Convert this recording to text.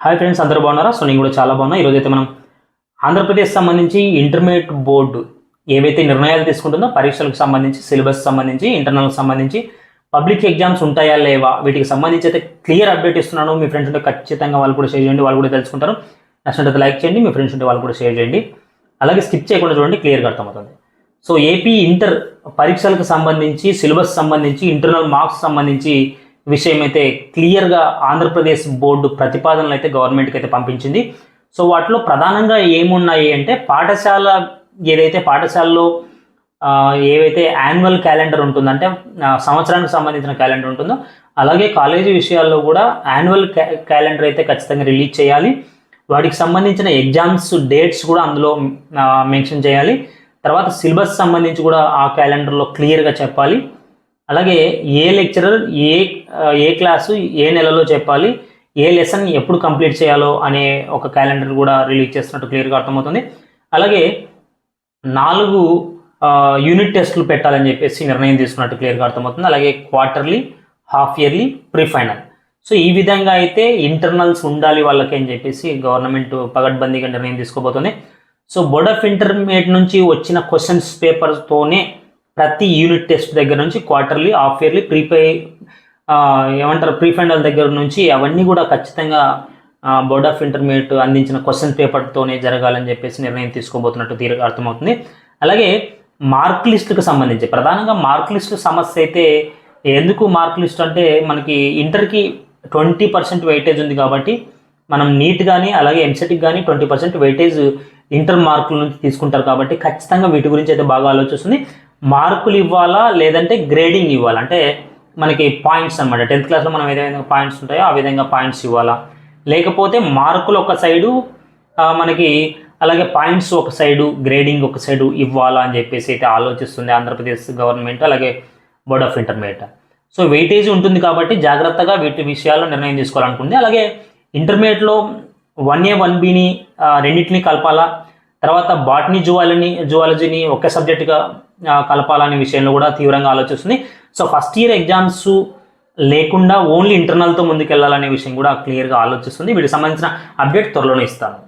Hi friends అందరూ బాగున్నారా? So నేను కూడా చాలా బాగున్నా. ఈరోజు అయితే మనం ఆంధ్రప్రదేశ్ సంబంధించి ఇంటర్మీడియట్ బోర్డు ఏవైతే నిర్ణయాలు తీసుకుంటుందో పరీక్షలకు సంబంధించి సిలబస్ సంబంధించి ఇంటర్నల్కి సంబంధించి పబ్లిక్ ఎగ్జామ్స్ ఉంటాయా లేవా వీటికి సంబంధించి అయితే క్లియర్ అప్డేట్ ఇస్తున్నాను. మీ ఫ్రెండ్స్ ఉంటే ఖచ్చితంగా వాళ్ళు కూడా షేర్ చేయండి వాళ్ళు కూడా తెలుసుకుంటారు. నచ్చినట్టు లైక్ చేయండి మీ ఫ్రెండ్స్ ఉంటే వాళ్ళు కూడా షేర్ చేయండి. అలాగే స్కిప్ చేయకుండా చూడండి క్లియర్గా అర్థమవుతుంది. సో ఏపీ ఇంటర్ పరీక్షలకు సంబంధించి సిలబస్ సంబంధించి ఇంటర్నల్ మార్క్స్ సంబంధించి విషయం అయితే క్లియర్గా ఆంధ్రప్రదేశ్ బోర్డు ప్రతిపాదనలు అయితే గవర్నమెంట్కి అయితే పంపించింది. సో వాటిలో ప్రధానంగా ఏమున్నాయి అంటే పాఠశాల ఏదైతే పాఠశాలలో ఏవైతే యాన్యువల్ క్యాలెండర్ ఉంటుందంటే సంవత్సరానికి సంబంధించిన క్యాలెండర్ ఉంటుందో అలాగే కాలేజీ విషయాల్లో కూడా యాన్యువల్ క్యాలెండర్ అయితే ఖచ్చితంగా రిలీజ్ చేయాలి. వాటికి సంబంధించిన ఎగ్జామ్స్ డేట్స్ కూడా అందులో మెన్షన్ చేయాలి. తర్వాత సిలబస్ సంబంధించి కూడా ఆ క్యాలెండర్లో క్లియర్గా చెప్పాలి. అలాగే ఏ లెక్చరర్ ఏ ఏ క్లాసు ఏ నెలలో చెప్పాలి ఏ లెసన్ ఎప్పుడు కంప్లీట్ చేయాలో అనే ఒక క్యాలెండర్ కూడా రిలీజ్ చేస్తున్నట్టు క్లియర్గా అర్థమవుతుంది. అలాగే నాలుగు యూనిట్ టెస్టులు పెట్టాలని చెప్పేసి నిర్ణయం తీసుకున్నట్టు క్లియర్గా అర్థమవుతుంది. అలాగే quarterly half yearly pre final so ఈ విధంగా అయితే ఇంటర్నల్స్ ఉండాలి వాళ్ళకి అని చెప్పేసి గవర్నమెంట్ పగడ్బందీగా నిర్ణయం తీసుకోబోతుంది. సో బోర్డ్ ఆఫ్ ఇంటర్మీడియట్ నుంచి వచ్చిన క్వశ్చన్స్ పేపర్తోనే ప్రతి యూనిట్ టెస్ట్ దగ్గర నుంచి క్వార్టర్లీ హాఫ్ ఇయర్లీ ప్రీపే ఏమంటారు ప్రీ ఫైనల్ దగ్గర నుంచి అవన్నీ కూడా ఖచ్చితంగా బోర్డ్ ఆఫ్ ఇంటర్మీడియట్ అందించిన క్వశ్చన్ పేపర్తోనే జరగాలని చెప్పేసి నిర్ణయం తీసుకోబోతున్నట్టు తీరు అర్థమవుతుంది. అలాగే మార్క్ లిస్టుకు సంబంధించి ప్రధానంగా మార్క్ లిస్ట్ సమస్య అయితే ఎందుకు మార్క్ లిస్ట్ అంటే మనకి ఇంటర్కి ట్వంటీ పర్సెంట్ వెయిటేజ్ ఉంది కాబట్టి మనం నీట్ కానీ అలాగే ఎంసెట్కి కానీ ట్వంటీ పర్సెంట్ వెయిటేజ్ ఇంటర్ మార్కుల నుంచి తీసుకుంటారు కాబట్టి ఖచ్చితంగా వీటి గురించి అయితే బాగా ఆలోచిస్తుంది. మార్కులు ఇవ్వాలా లేదంటే గ్రేడింగ్ ఇవ్వాలా? అంటే మనకి పాయింట్స్ అనమాట టెన్త్ క్లాస్లో మనం ఏదైనా పాయింట్స్ ఉంటాయో ఆ విధంగా పాయింట్స్ ఇవ్వాలా? లేకపోతే మార్కులు ఒక సైడు మనకి అలాగే పాయింట్స్ ఒక సైడు గ్రేడింగ్ ఒక సైడు ఇవ్వాలా అని చెప్పేసి అయితే ఆలోచిస్తుంది ఆంధ్రప్రదేశ్ గవర్నమెంట్ అలాగే board of intermediate. So weightage ఉంటుంది కాబట్టి జాగ్రత్తగా వీటి విషయాల్లో నిర్ణయం తీసుకోవాలనుకుంది. అలాగే ఇంటర్మీడియట్లో వన్ ఏ వన్ బిని రెండింటిని కలపాలా? తర్వాత బాటనీ జువాలని జువాలజీని ఒకే సబ్జెక్టుగా కలపాలనే విషయంలో కూడా తీవ్రంగా ఆలోచిస్తుంది. సో ఫస్ట్ ఇయర్ ఎగ్జామ్స్ లేకుండా ఓన్లీ ఇంటర్నల్తో ముందుకెళ్ళాలనే విషయం కూడా క్లియర్గా ఆలోచిస్తుంది. వీటికి సంబంధించిన అప్డేట్ త్వరలోనే ఇస్తాను.